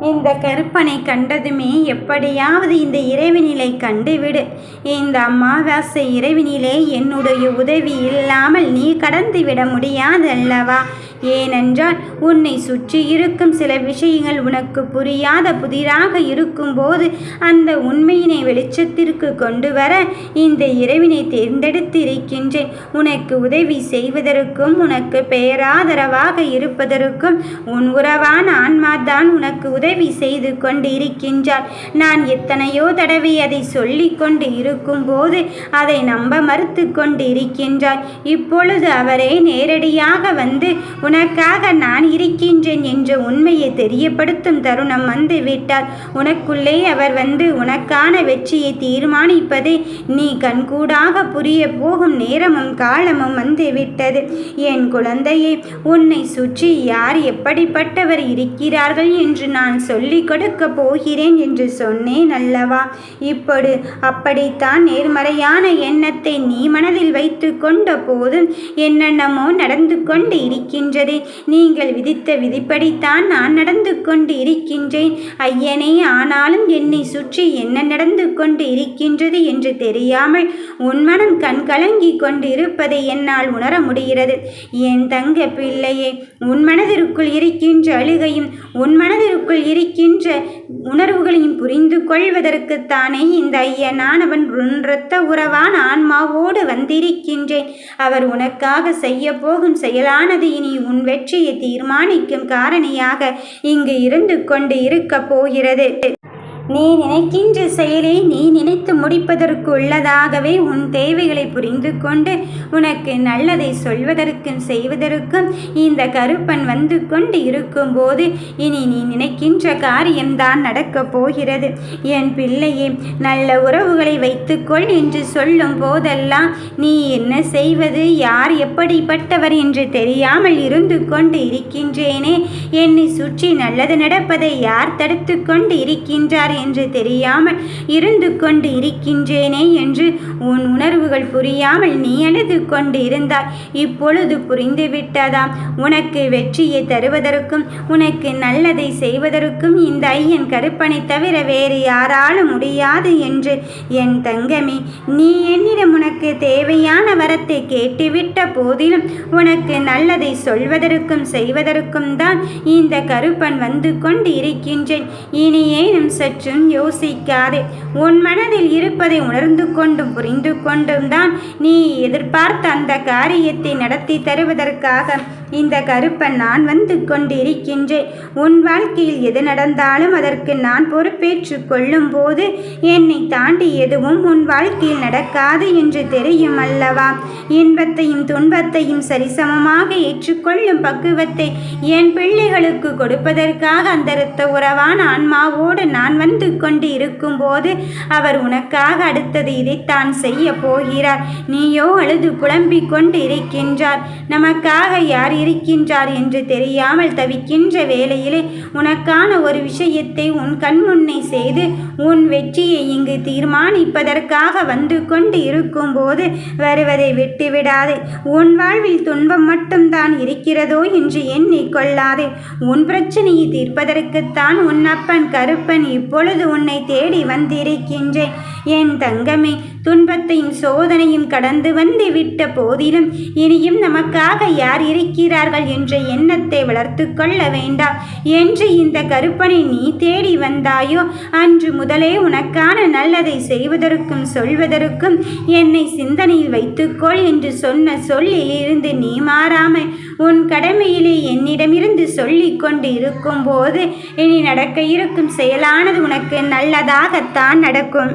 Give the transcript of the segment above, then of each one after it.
இந்த கருப்பனை கண்டதுமே எப்படியாவது இந்த இறைவனிலை கண்டுவிடு. இந்த அமாவாசை இறைவனிலே என்னுடைய உதவி இல்லாமல் நீ கடந்து விட முடியாதல்லவா ஏனென்றால் உன்னை சுற்றி இருக்கும் சில விஷயங்கள் உனக்கு புரியாத புதிராக இருக்கும்போது அந்த உண்மையினை வெளிச்சத்திற்கு கொண்டு வர இந்த இறவினை தேர்ந்தெடுத்து இருக்கின்றேன் உனக்கு உதவி செய்வதற்கும் உனக்கு பெயராதரவாக இருப்பதற்கும் உன் உறவான ஆன்மாதான் உனக்கு உதவி செய்து கொண்டு இருக்கின்றார் நான் எத்தனையோ தடவை அதை சொல்லி கொண்டு இருக்கும்போது அதை நம்ப மறுத்து கொண்டு இருக்கின்றார் இப்பொழுது அவரே நேரடியாக வந்து உன உனக்காக நான் இருக்கின்றேன் என்ற உண்மையை தெரியப்படுத்தும் தருணம் வந்து விட்டார் உனக்குள்ளே அவர் வந்து உனக்கான வெற்றியை தீர்மானிப்பதை நீ கண்கூடாக புரிய போகும் நேரமும் காலமும் வந்து விட்டது என் குழந்தையை உன்னை சுற்றி யார் எப்படிப்பட்டவர் இருக்கிறார்கள் என்று நான் சொல்லிக் கொடுக்க போகிறேன் என்று சொன்னேன் அல்லவா? இப்படி அப்படித்தான் நேர்மறையான எண்ணத்தை நீ மனதில் வைத்து கொண்ட போதும் என்னென்னமோ நடந்து கொண்டு இருக்கின்றது நீங்கள் விதித்த விதிப்படித்தான் நான் நடந்து கொண்டு இருக்கின்றேன் ஐயனே ஆனாலும் என்னை சுற்றி என்ன நடந்து கொண்டு இருக்கின்றது என்று தெரியாமல் உன் மனம் கண்கலங்கி கொண்டு இருப்பதை என்னால் உணர முடிகிறது. என் தங்க பிள்ளையே உன் மனதிற்குள் இருக்கின்ற அழுகையும் உன் மனதிற்குள் இருக்கின்ற உணர்வுகளையும் புரிந்து கொள்வதற்குத்தானே இந்த ஐயனானவன் உன் இரத்த உறவான ஆன்மாவோடு வந்திருக்கின்றேன். அவர் உனக்காக செய்ய போகும் செயலானது இனி உன் வெற்றியை தீர்மானிக்கும் காரணியாக இங்கு இருந்து கொண்டு இருக்கப் போகிறது. நீ நினைக்கின்ற செயலை நீ நினைத்து முடிப்பதற்கு உள்ளதாகவே உன் தேவைகளை புரிந்து கொண்டு உனக்கு நல்லதை சொல்வதற்கும் செய்வதற்கும் இந்த கருப்பன் வந்து கொண்டு இருக்கும்போது இனி நீ நினைக்கின்ற காரியம்தான் நடக்கப் போகிறது. என் பிள்ளையே நல்ல உறவுகளை வைத்துக்கொள் என்று சொல்லும் போதெல்லாம் நீ என்ன செய்வது? யார் எப்படிப்பட்டவர் என்று தெரியாமல் இருந்து கொண்டு இருக்கின்றேனே. என்னை சுற்றி நல்லது நடப்பதை யார் தடுத்து கொண்டு இருக்கின்றார் என்று தெரியாமல் இருந்து கொண்டு இருக்கின்றேனே என்று உன் உணர்வுகள் புரியாமல் நீ அழுது கொண்டு இருந்தாய். இப்பொழுது புரிந்துவிட்டதாம் உனக்கு வெற்றியை தருவதற்கும் உனக்கு நல்லதை செய்வதற்கும் இந்த ஐயன் கருப்பனை தவிர வேறு யாராலும் முடியாது என்று என் தங்கமே நீ என்னிடம் உனக்கு தேவையான வரத்தை கேட்டுவிட்ட போதிலும் உனக்கு நல்லதை சொல்வதற்கும் செய்வதற்கும் தான் இந்த கருப்பன் வந்து கொண்டு இருக்கின்றேன். இனி ஏனும் சற்றும் யோசிக்காதே. உன் மனதில் இருப்பதை உணர்ந்து கொண்டும் புரிந்து கொண்டும் தான் நீ எதிர்பார்த்த அந்த காரியத்தை நடத்தி தருவதற்காக இந்த கருப்பன் நான் வந்து கொண்டிருக்கின்றேன். உன் வாழ்க்கையில் எது நடந்தாலும் அதற்கு நான் பொறுப்பேற்று கொள்ளும் போது என்னை தாண்டி எதுவும் உன் வாழ்க்கையில் நடக்காது என்று தெரியும் அல்லவா? இன்பத்தையும் துன்பத்தையும் சரிசமமாக ஏற்றுக்கொள்ளும் பக்குவத்தை என் பிள்ளைகளுக்கு கொடுப்பதற்காக அந்த இரத்த உறவான ஆன்மாவோடு நான் வந்து கொண்டு இருக்கும்போது அவர் உனக்காக அடுத்தது இதைத்தான் செய்ய போகிறார். நீயோ அழுது புலம்பிக் கொண்டு இருக்கின்றார் நமக்காக யார் இருக்கின்றார் என்று தெரியாமல் தவிக்கின்ற வேளையிலே உனக்கான ஒரு விஷயத்தை உன் கண்முன்னே செய்து உன் வெற்றியை இங்கு தீர்மானிப்பதற்காக வந்து கொண்டு இருக்கும்போது வருவதை விட்டுவிடாதே. உன் வாழ்வில் துன்பம் மட்டும்தான் இருக்கிறதோ என்று எண்ணிக்கொள்ளாதே உன் பிரச்சனையை தீர்ப்பதற்குத்தான் உன் அப்பன் கருப்பன் இப்பொழுது உன்னை தேடி வந்திருக்கின்றேன். என் தங்கமே துன்பத்தையும் சோதனையும் கடந்து வந்து விட்ட போதிலும் இனியும் நமக்காக யார் இருக்கிறார்கள் என்ற எண்ணத்தை வளர்த்து கொள்ள வேண்டாம் என்று இந்த கருப்பனை நீ தேடி வந்தாயோ? அன்று முதலே உனக்கான நல்லதை செய்வதற்கும் சொல்வதற்கும் என்னை சிந்தனையில் வைத்துக்கொள் என்று சொன்ன சொல்லிலிருந்து நீ மாறாமல் உன் கடமையிலே என்னிடமிருந்து சொல்லிக் கொண்டு இருக்கும்போது இனி நடக்க இருக்கும் செயலானது உனக்கு நல்லதாகத்தான் நடக்கும்.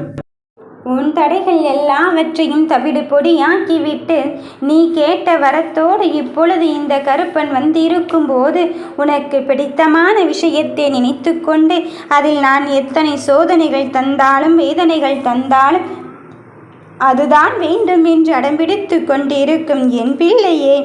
உன் தடைகள் எல்லாவற்றையும் தவிடு பொடியாக்கிவிட்டு நீ கேட்ட வரத்தோடு இப்பொழுது இந்த கருப்பன் வந்திருக்கும்போது உனக்கு பிடித்தமான விஷயத்தை நினைத்து கொண்டு அதில் நான் எத்தனை சோதனைகள் தந்தாலும் வேதனைகள் தந்தாலும் அதுதான் வேண்டும் என்று அடம்பிடித்து கொண்டிருக்கும் என் பிள்ளையே.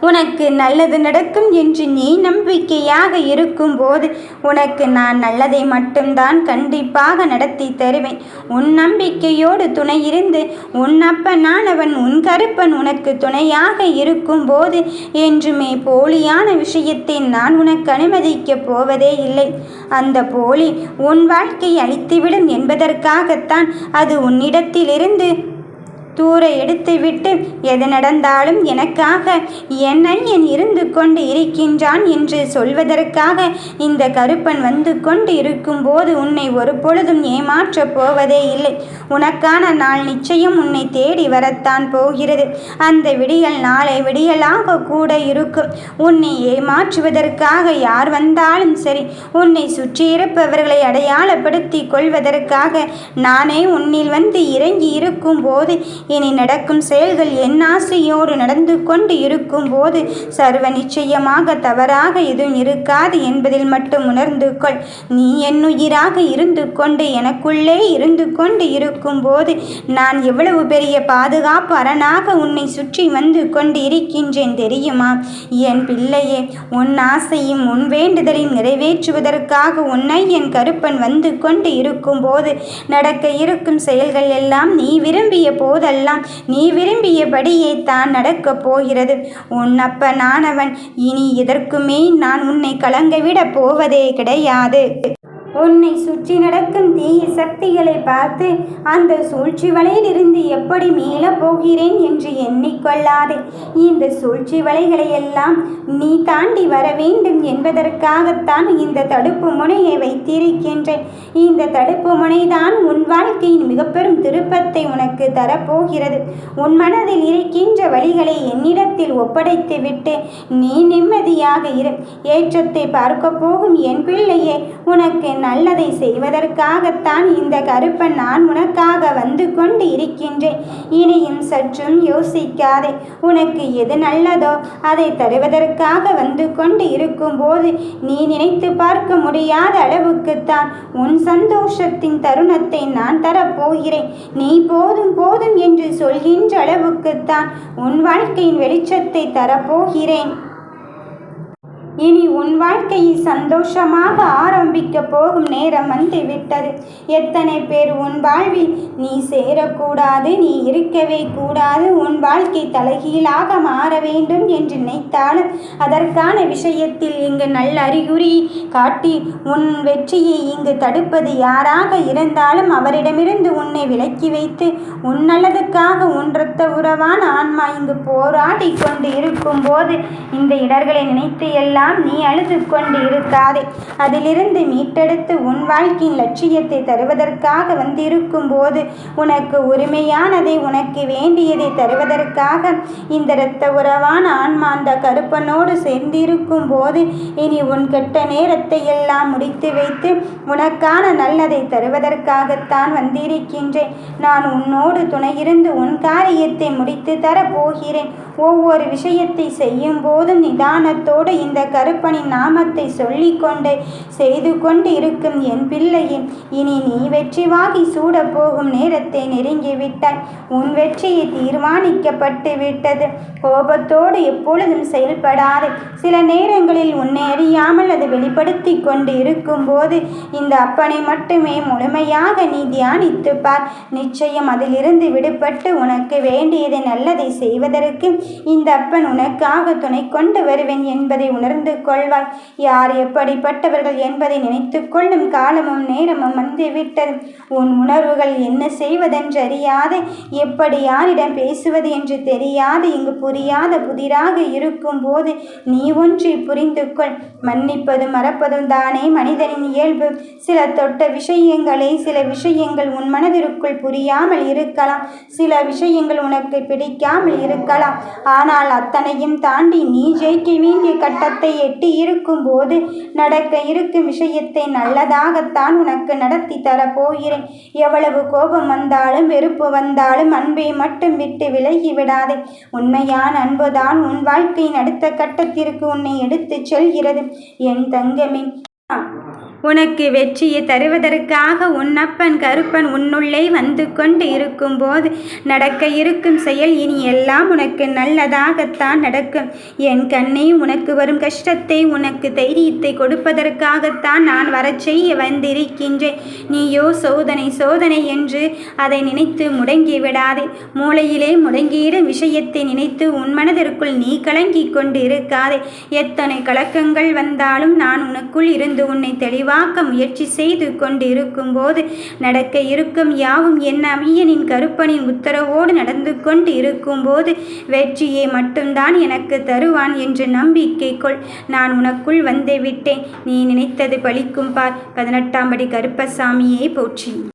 உனக்கு நல்லது நடக்கும் என்று நீ நம்பிக்கையாக இருக்கும்போது உனக்கு நான் நல்லதை மட்டும்தான் கண்டிப்பாக நடத்தி தருவேன். உன் நம்பிக்கையோடு துணை இருந்து உன் அப்பனானவன் உன் கருப்பன் உனக்கு துணையாக இருக்கும்போது என்றுமே போலியான விஷயத்தை நான் உனக்கு அனுமதிக்கப் போவதே இல்லை. அந்த போலி உன் வாழ்க்கை அழித்துவிடும் என்பதற்காகத்தான் அது உன்னிடத்திலிருந்து தூர எடுத்துவிட்டு எது நடந்தாலும் எனக்காக என் ஐயன் இருந்து கொண்டு இருக்கின்றான் என்று சொல்வதற்காக இந்த கருப்பன் வந்து கொண்டு இருக்கும்போது உன்னை ஒரு பொழுதும் ஏமாற்றப் போவதே இல்லை. உனக்கான நாள் நிச்சயம் உன்னை தேடி வரத்தான் போகிறது. அந்த விடியல் நாளை விடியலாக கூட இருக்கும். உன்னை ஏமாற்றுவதற்காக யார் வந்தாலும் சரி உன்னை சுற்றியிருப்பவர்களை அடையாளப்படுத்தி கொள்வதற்காக நானே உன்னில் வந்து இறங்கி இருக்கும் போது இனி நடக்கும் செயல்கள் என் ஆசையோடு நடந்து கொண்டு இருக்கும் போது சர்வ நிச்சயமாக தவறாக எதுவும் இருக்காது என்பதில் மட்டும் உணர்ந்து கொள். நீ என்னுயிராக இருந்து கொண்டு எனக்குள்ளே இருந்து கொண்டு இருக்கும் போது நான் எவ்வளவு பெரிய பாதுகாப்பு அரணாக உன்னை சுற்றி வந்து கொண்டு இருக்கின்றேன் தெரியுமா? என் பிள்ளையே உன் ஆசையும் உன் வேண்டுதலையும் நிறைவேற்றுவதற்காக உன்னை என் கருப்பன் வந்து கொண்டு இருக்கும்போது நடக்க இருக்கும் செயல்கள் எல்லாம் நீ விரும்பிய போதல்ல. எல்லாம் நீ விரும்பியபடியே தான் நடக்கப் போகிறது. உன் அப்பனானவன் இனி எதற்குமே நான் உன்னை கலங்கவிடப் போவதே கிடையாது. உன்னை சுற்றி நடக்கும் தீய சக்திகளை பார்த்து அந்த சூழ்ச்சி வலையிலிருந்து எப்படி மீளப் போகிறேன் என்று எண்ணிக்கொள்ளாதே. இந்த சூழ்ச்சி வலைகளை எல்லாம் நீ தாண்டி வர வேண்டும் என்பதற்காகத்தான் இந்த தடுப்பு முனையை வைத்திருக்கின்றேன். இந்த தடுப்பு முனைதான் உன் வாழ்க்கையின் மிக பெரும் திருப்பத்தை உனக்கு தரப்போகிறது. உன் மனதில் இருக்கின்ற வழிகளை என்னிடத்தில் ஒப்படைத்து விட்டு நீ நிம்மதியாக இரு. ஏற்றத்தை பார்க்க போகும் என் பிள்ளையே உனக்கு நல்லதை செய்வதற்காகத்தான் இந்த கருப்பன் நான் உனக்காக வந்து கொண்டு இருக்கின்றேன் இனியும் சற்றும் யோசிக்காதே. உனக்கு எது நல்லதோ அதை தருவதற்காக வந்து கொண்டு இருக்கும்போது நீ நினைத்து பார்க்க முடியாத அளவுக்குத்தான் உன் சந்தோஷத்தின் தருணத்தை நான் தரப்போகிறேன். நீ போதும் போதும் என்று சொல்கின்ற அளவுக்குத்தான் உன் வாழ்க்கையின் வெளிச்சத்தை தரப்போகிறேன். இனி உன் வாழ்க்கையை சந்தோஷமாக ஆரம்பிக்க போகும் நேரம் வந்து விட்டது எத்தனை பேர் உன் வாழ்வில் நீ சேரக்கூடாது நீ இருக்கவே கூடாது உன் வாழ்க்கை தலைகீழாக மாற வேண்டும் என்று நினைத்தாலும் அதற்கான விஷயத்தில் இங்கு நல்ல அறிகுறி காட்டி உன் வெற்றியை இங்கு தடுப்பது யாராக இருந்தாலும் அவரிடமிருந்து உன்னை விலக்கி வைத்து உன் நல்லதுக்காக உன் இரத்த உறவான ஆன்மா இங்கு போராடி கொண்டு இருக்கும்போது இந்த இடர்களை நினைத்து எல்லாம் எல்லாம் நீ அழுது கொண்டு இருக்காதே அதிலிருந்து மீட்டெடுத்து உன் வாழ்க்கையின் லட்சியத்தை தருவதற்காக வந்திருக்கும் போது உனக்கு உரிமையானதை உனக்கு வேண்டியதை தருவதற்காக இந்த இரத்த உறவான ஆன்மா அந்த கருப்பனோடு சேர்ந்திருக்கும் போது இனி உன் கெட்ட நேரத்தை எல்லாம் முடித்து வைத்து உனக்கான நல்லதை தருவதற்காகத்தான் வந்திருக்கின்றேன். நான் உன்னோடு துணையிருந்து உன் காரியத்தை முடித்து தரப்போகிறேன். ஒவ்வொரு விஷயத்தை செய்யும் போதும் நிதானத்தோடு இந்த கருப்பனின் நாமத்தை சொல்லிக்கொண்டு செய்து கொண்டு இருக்கும் என் பிள்ளையின் இனி நீ வெற்றி வாகி சூடப் போகும் நேரத்தை நெருங்கிவிட்டாய். உன் வெற்றியை தீர்மானிக்கப்பட்டு விட்டது. கோபத்தோடு எப்பொழுதும் செயல்படாது. சில நேரங்களில் உன்னை அறியாமல் அது வெளிப்படுத்தி கொண்டு இருக்கும்போது இந்த அப்பனை மட்டுமே முழுமையாக நீ தியானித்து பார் நிச்சயம் அதிலிருந்து விடுபட்டு உனக்கு வேண்டியது நல்லதை செய்வதற்கு இந்த அப்பன் உனக்காக துணை கொண்டு வருவேன் என்பதை உணர்ந்து கொள்வாய் யார் எப்படிப்பட்டவர்கள் என்பதை நினைத்து கொள்ளும் காலமும் நேரமும் வந்துவிட்டது. உன் உணர்வுகள் என்ன செய்வதென்று அறியாது எப்படி யாரிடம் பேசுவது என்று தெரியாது. இங்கு புரியாத புதிராக இருக்கும் போது நீ ஒன்றை புரிந்து கொள். மன்னிப்பதும் மறப்பதும் தானே மனிதனின் இயல்பு. சில தொட்ட விஷயங்களை சில விஷயங்கள் உன் மனதிற்குள் புரியாமல் இருக்கலாம். சில விஷயங்கள் உனக்கு பிடிக்காமல் இருக்கலாம். ஆனால் அத்தனையும் தாண்டி நீ ஜெயிக்க வேண்டிய கட்டத்தை எட்டி இருக்கும்போது நடக்க இருக்கும் விஷயத்தை நல்லதாகத்தான் உனக்கு நடத்தி தரப்போகிறேன். எவ்வளவு கோபம் வந்தாலும் வெறுப்பு வந்தாலும் அன்பை மட்டும் விட்டு விலகி விடாதே. உண்மையான அன்புதான் உன் வாழ்க்கையின் அடுத்த கட்டத்திற்கு உன்னை எடுத்துச் செல்கிறது. என் தங்கமே உனக்கு வெற்றியை தருவதற்காக உன் அப்பன் கருப்பன் உன்னுள்ளே வந்து கொண்டு இருக்கும்போது நடக்க இருக்கும் செயல் இனி எல்லாம் உனக்கு நல்லதாகத்தான் நடக்கும். என் கண்ணே உனக்கு வரும் கஷ்டத்தை உனக்கு தைரியத்தை கொடுப்பதற்காகத்தான் நான் வரச் செய்ய வந்திருக்கின்றேன். நீயோ சோதனை சோதனை என்று அதை நினைத்து முடங்கி விடாதே. மூளையிலே முடங்கியிடும் விஷயத்தை நினைத்து உன் மனதிற்குள் நீ கலங்கிக் கொண்டு இருக்காதே எத்தனை கலக்கங்கள் வந்தாலும் நான் உனக்குள் இருந்து உன்னை தெளிவு விரிவாக்க முயற்சி செய்து கொண்டு இருக்கும்போது நடக்க இருக்கும் யாவும் என் அமியனின் கருப்பனின் உத்தரவோடு நடந்து கொண்டு இருக்கும்போது வெற்றியை மட்டும்தான் எனக்கு தருவான் என்ற நம்பிக்கை கொள். நான் உனக்குள் வந்து விட்டேன். நீ நினைத்தது பலிக்கும் பார். பதினெட்டாம் படி கருப்பசாமியை போற்றி.